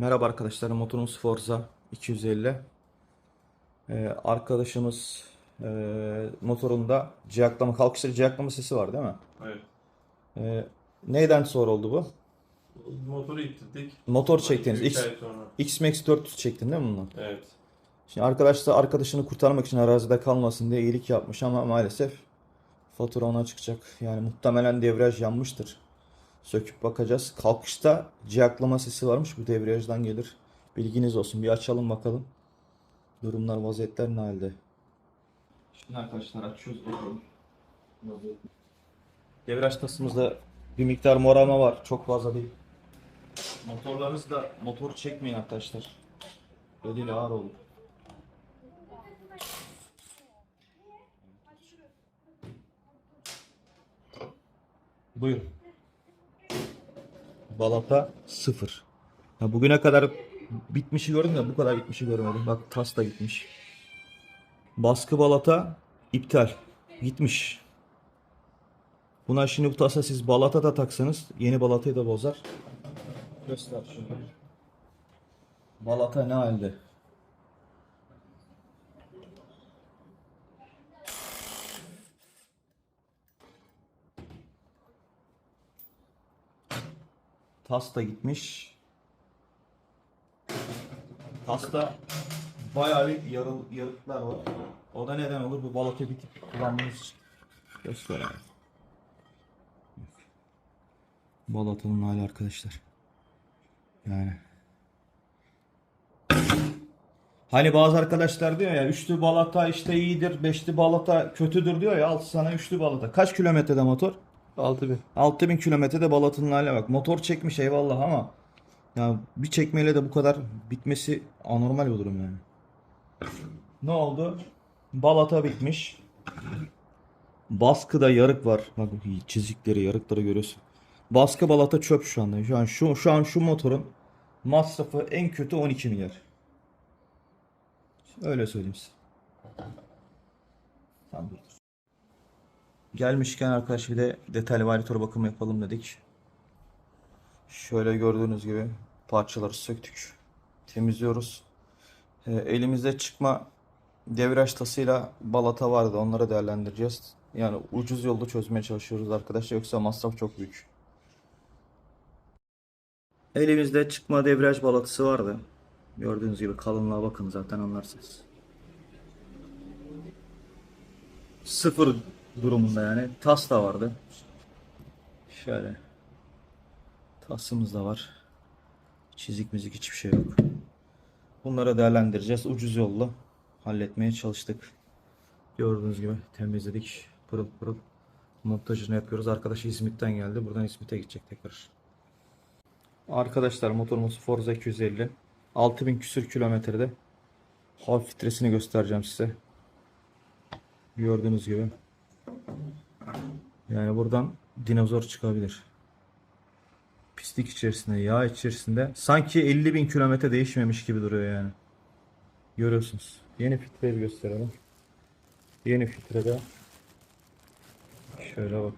Merhaba arkadaşlar, motorumuz Forza 250. Ee, arkadaşımız e, motorunda ciyaklama, kalkışta ciyaklama sesi var değil mi? Evet. Ee, neyden sonra oldu bu? Motoru ittirdik. Motor çektiniz. 2-3 X. X-Max 400 çektin değil mi bundan? Evet. Şimdi arkadaş da arkadaşını kurtarmak için arazide kalmasın diye iyilik yapmış ama maalesef fatura ona çıkacak. Yani muhtemelen debriyaj yanmıştır. Söküp bakacağız. Kalkışta ciyaklama sesi varmış. Bu debriyajdan gelir. Bilginiz olsun. Bir açalım bakalım. Durumlar, vaziyetler ne halde? Şimdi arkadaşlar açıyoruz bakalım. Debriyaj tasımızda bir miktar morarma var. Çok fazla değil. Motorlarınızda motor çekmeyin arkadaşlar. Eliyle ağır olur. Buyurun. Balata sıfır. Ya bugüne kadar bitmişi gördüm de bu kadar bitmişi görmedim. Bak tas da gitmiş. Baskı balata iptal. Gitmiş. Buna şimdi bu tasa siz balata da taksanız yeni balatayı da bozar. Göster şunu. Balata ne halde? Tas da gitmiş. Tasta bayağı bir yarıl, yarıklar var. O da neden olur? Bu balata bitip kullanmanız için. Göster abi. Balatanın hali arkadaşlar. Yani. Hani bazı arkadaşlar diyor ya üçlü balata işte iyidir, beşli balata kötüdür diyor ya al sana üçlü balata. Kaç kilometrede motor? 6000. 6000 kilometrede Balat'ın haline bak. Motor çekmiş eyvallah ama ya bir çekmeyle de bu kadar bitmesi anormal bir durum yani. Ne oldu? Balata bitmiş. Baskıda yarık var. Bak çizikleri, yarıkları görüyorsun. Baskı balata çöp şu anda. Şu an şu şu an şu motorun masrafı en kötü 12 milyar. Öyle söyleyeyim size. Tamam dur. Gelmişken arkadaş bir de detaylı varyatör bakımı yapalım dedik. Şöyle gördüğünüz gibi parçaları söktük. Temizliyoruz. Ee, elimizde çıkma devraj tasıyla balata vardı. Onları değerlendireceğiz. Yani ucuz yolda çözmeye çalışıyoruz arkadaşlar. Yoksa masraf çok büyük. Elimizde çıkma devraj balatası vardı. Gördüğünüz gibi kalınlığa bakın zaten anlarsınız. Sıfır durumunda yani. Tas da vardı. Şöyle. Tasımız da var. Çizik müzik hiçbir şey yok. Bunları değerlendireceğiz. Ucuz yolla halletmeye çalıştık. Gördüğünüz gibi temizledik. Pırıl pırıl montajını yapıyoruz. Arkadaş İzmit'ten geldi. Buradan İzmit'e gidecek tekrar. Arkadaşlar motorumuz Forza 250. 6000 küsür kilometrede. Hava filtresini göstereceğim size. Gördüğünüz gibi. Yani buradan dinozor çıkabilir. Pislik içerisinde, yağ içerisinde. Sanki 50 bin kilometre değişmemiş gibi duruyor yani. Görüyorsunuz. Yeni filtreyi gösterelim. Yeni filtrede şöyle bak.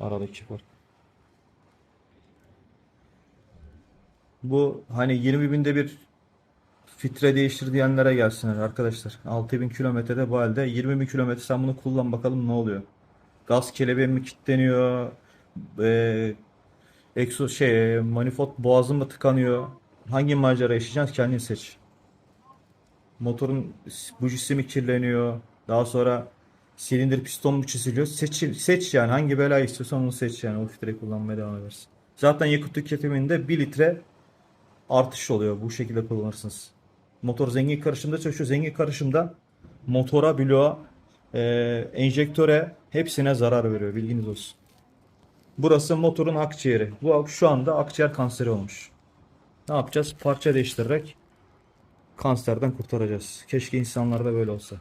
Aradaki fark. Bu hani 20 binde bir filtre değiştir diyenlere gelsinler arkadaşlar. 6000 kilometrede bu halde 20 bin kilometre sen bunu kullan bakalım ne oluyor. Gaz kelebeği mi kilitleniyor? Ee, egzoz şey manifold boğazın mı tıkanıyor? Hangi macera yaşayacaksın kendin seç. Motorun bujisi mi kirleniyor? Daha sonra silindir piston mu çiziliyor? Seç, seç yani hangi bela istiyorsan onu seç yani o filtreyi kullanmaya devam edersin. Zaten yakıt tüketiminde 1 litre artış oluyor. Bu şekilde kullanırsınız. Motor zengin karışımda çalışıyor. Zengin karışımda motora, bloğa, e, enjektöre hepsine zarar veriyor. Bilginiz olsun. Burası motorun akciğeri. Bu şu anda akciğer kanseri olmuş. Ne yapacağız? Parça değiştirerek kanserden kurtaracağız. Keşke insanlarda böyle olsa.